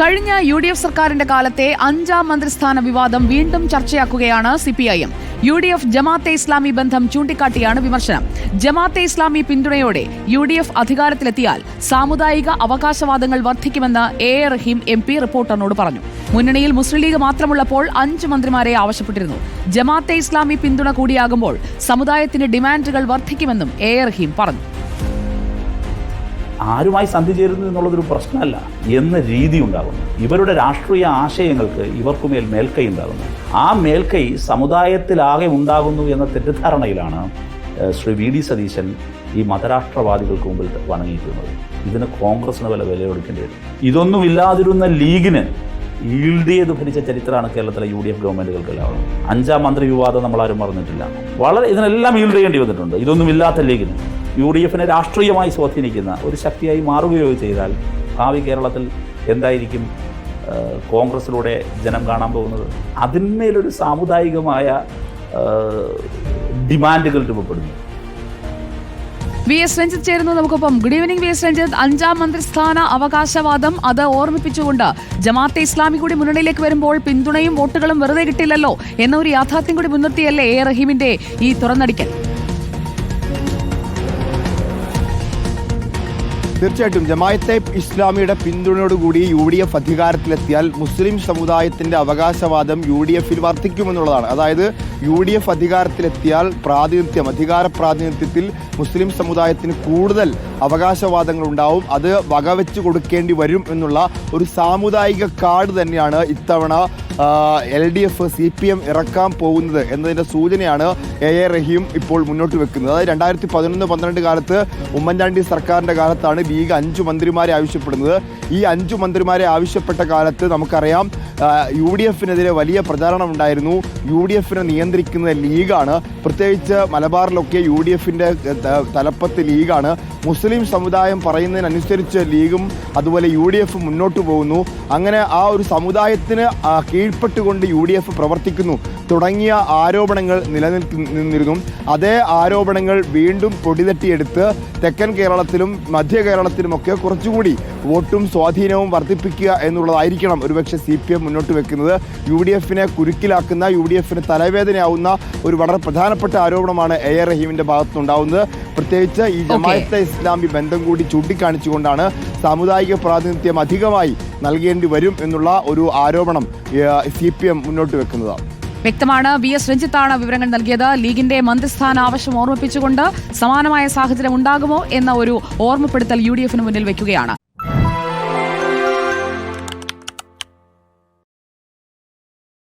കഴിഞ്ഞ U D F സർക്കാരിന്റെ കാലത്തെ അഞ്ചാം മന്ത്രിസ്ഥാന വിവാദം വീണ്ടും ചർച്ചയാക്കുകയാണ് CPIM. U D F Jamaate Islami ബന്ധം ചൂണ്ടിക്കാട്ടിയാണ് വിമർശനം. ജമാഅത്തെ ഇസ്ലാമി പിന്തുണയോടെ യു ഡി എഫ് അധികാരത്തിലെത്തിയാൽ സാമുദായിക അവകാശവാദങ്ങൾ വർദ്ധിക്കുമെന്ന് A A Rahim M P റിപ്പോർട്ടറിനോട് പറഞ്ഞു. മുന്നണിയിൽ മുസ്ലിം ലീഗ് മാത്രമുള്ളപ്പോൾ അഞ്ച് മന്ത്രിമാരെ ആവശ്യപ്പെട്ടിരുന്നു. ജമാഅത്തെ ഇസ്ലാമി പിന്തുണ കൂടിയാകുമ്പോൾ സമുദായത്തിന്റെ ഡിമാൻഡുകൾ വർദ്ധിക്കുമെന്നും എ എ റഹീം പറഞ്ഞു. ആരുമായി സന്ധി ചേരുന്നു എന്നുള്ളതൊരു പ്രശ്നമല്ല. എന്ന രീതി ഉണ്ടാകുന്നു. ഇവരുടെ രാഷ്ട്രീയ ആശയങ്ങൾക്ക് ഇവർക്കുമേൽ മേൽക്കൈ ഉണ്ടാകുന്നു. ആ മേൽക്കൈ സമുദായത്തിലാകെ ഉണ്ടാകുന്നു എന്ന തെറ്റിദ്ധാരണയിലാണ് ശ്രീ വി ഡി സതീശൻ ഈ മതരാഷ്ട്രവാദികൾക്ക് മുമ്പിൽ വണങ്ങിയിരിക്കുന്നത് ഇതിന് കോൺഗ്രസിന് വില കൊടുക്കേണ്ടി വരും. ഇതൊന്നുമില്ലാതിരുന്ന ലീഗിന് ഈൽഡ് ചെയ്ത് ഭരിച്ച ചരിത്രമാണ് കേരളത്തിലെ യു ഡി എഫ് ഗവൺമെന്റുകൾക്കെല്ലാം അഞ്ചാം മന്ത്രി വിവാദം നമ്മൾ ആരും പറഞ്ഞിട്ടില്ല വളരെ ഇതിനെല്ലാം ഈൽഡ് ചെയ്യേണ്ടി വന്നിട്ടുണ്ട്. ഇതൊന്നുമില്ലാത്ത ലീഗിന്. യു ഡി എഫിനെ രാഷ്ട്രീയമായി സ്വാധീനിക്കുന്ന ഒരു ശക്തിയായി മാറുകയോ ചെയ്താൽ ഭാവി കേരളത്തിൽ എന്തായിരിക്കും കോൺഗ്രസിലൂടെ ജനം കാണാൻ പോകുന്നത്? അതിന്മേലൊരു സാമുദായികമായ ഡിമാൻഡുകൾ രൂപപ്പെടുന്നു. വി എസ് രഞ്ജിത്ത് ചേരുന്നു നമുക്കൊപ്പം. Good evening V S Ranjith. അഞ്ചാം മന്ത്രിസ്ഥാന അവകാശവാദം അത് ഓർമ്മിപ്പിച്ചുകൊണ്ട് ജമാഅത്തെ ഇസ്ലാമി കൂടി മുന്നണിയിലേക്ക് വരുമ്പോൾ പിന്തുണയും വോട്ടുകളും വെറുതെ കിട്ടില്ലല്ലോ എന്ന ഒരു യാഥാർത്ഥ്യം കൂടി മുൻനിർത്തിയല്ലേ എ റഹീമിന്റെ ഈ തുറന്നടിക്കൽ? തീർച്ചയായിട്ടും ജമായത്തെ ഇസ്ലാമിയുടെ പിന്തുണയോടുകൂടി യു ഡി എഫ് അധികാരത്തിലെത്തിയാൽ മുസ്ലിം സമുദായത്തിന്റെ അവകാശവാദം യു ഡി എഫിൽ വർദ്ധിക്കുമെന്നുള്ളതാണ്. അതായത് യു ഡി എഫ് അധികാരത്തിലെത്തിയാൽ പ്രാതിനിധ്യം അധികാര പ്രാതിനിധ്യത്തിൽ മുസ്ലിം സമുദായത്തിന് കൂടുതൽ അവകാശവാദങ്ങൾ ഉണ്ടാവും. അത് വകവെച്ച് കൊടുക്കേണ്ടി വരും എന്നുള്ള ഒരു സാമുദായിക കാർഡ് തന്നെയാണ് ഇത്തവണ L D F C P M ഇറക്കാൻ പോകുന്നത് എന്നതിന്റെ സൂചനയാണ് എ എ റഹീം ഇപ്പോൾ മുന്നോട്ട് വെക്കുന്നത്. അതായത് രണ്ടായിരത്തി പതിനൊന്ന് പന്ത്രണ്ട് കാലത്ത് ഉമ്മൻചാണ്ടി സർക്കാരിന്റെ കാലത്താണ് ലീഗ് അഞ്ച് മന്ത്രിമാരെ ആവശ്യപ്പെടുന്നത്. ഈ അഞ്ച് മന്ത്രിമാരെ ആവശ്യപ്പെട്ട കാലത്ത് നമുക്കറിയാം യു ഡി എഫിനെതിരെ വലിയ പ്രചാരണം ഉണ്ടായിരുന്നു യു ഡി എഫിനെ നിയന്ത്രിക്കുന്നത് ലീഗാണ്. പ്രത്യേകിച്ച് മലബാറിലൊക്കെ യു ഡി എഫിന്റെ തലപ്പത്ത് ലീഗാണ്. മുസ്ലിം സമുദായം പറയുന്നതിനനുസരിച്ച് ലീഗും അതുപോലെ യു ഡി എഫ് മുന്നോട്ട് പോകുന്നു. അങ്ങനെ ആ ഒരു സമുദായത്തിന് കീഴ്പ്പെട്ടുകൊണ്ട് യു ഡി എഫ് പ്രവർത്തിക്കുന്നു. തുടങ്ങിയ ആരോപണങ്ങൾ നിലനിൽക്കുന്നിരുന്നു അതേ ആരോപണങ്ങൾ വീണ്ടും പൊടിതട്ടിയെടുത്ത് തെക്കൻ കേരളത്തിലും മധ്യ കേരളത്തിലുമൊക്കെ കുറച്ചുകൂടി വോട്ടും സ്വാധീനവും വർദ്ധിപ്പിക്കുക എന്നുള്ളതായിരിക്കണം ഒരുപക്ഷെ സി പി എം മുന്നോട്ട് വെക്കുന്നത്. യു ഡി എഫിനെ കുരുക്കിലാക്കുന്ന യു ഡി എഫിന് തലവേദനയാവുന്ന ഒരു വളരെ പ്രധാനപ്പെട്ട ആരോപണമാണ് എ എ റഹീമിന്റെ ഭാഗത്തുനിന്നുണ്ടാവുന്നത്. പ്രത്യേകിച്ച് ഈ ജമാഅത്തെ ഇസ്ലാമി ബന്ധം കൂടി ചൂണ്ടിക്കാണിച്ചുകൊണ്ടാണ് സാമുദായിക പ്രാതിനിധ്യം അധികമായി നൽകേണ്ടി വരും എന്നുള്ള ഒരു ആരോപണം സി പി എം മുന്നോട്ട് വെക്കുന്നത്. വ്യക്തമാണ്. വി എസ് രഞ്ജിത്താണ് വിവരങ്ങൾ നൽകിയത്. ലീഗിന്റെ മന്ത്രിസ്ഥാന ആവശ്യം ഓർമ്മിപ്പിച്ചുകൊണ്ട് സമാനമായ സാഹചര്യം ഉണ്ടാകുമോ എന്ന ഒരു ഓർമ്മപ്പെടുത്തൽ യു ഡി എഫിന് മുന്നിൽ വെക്കുകയാണ്.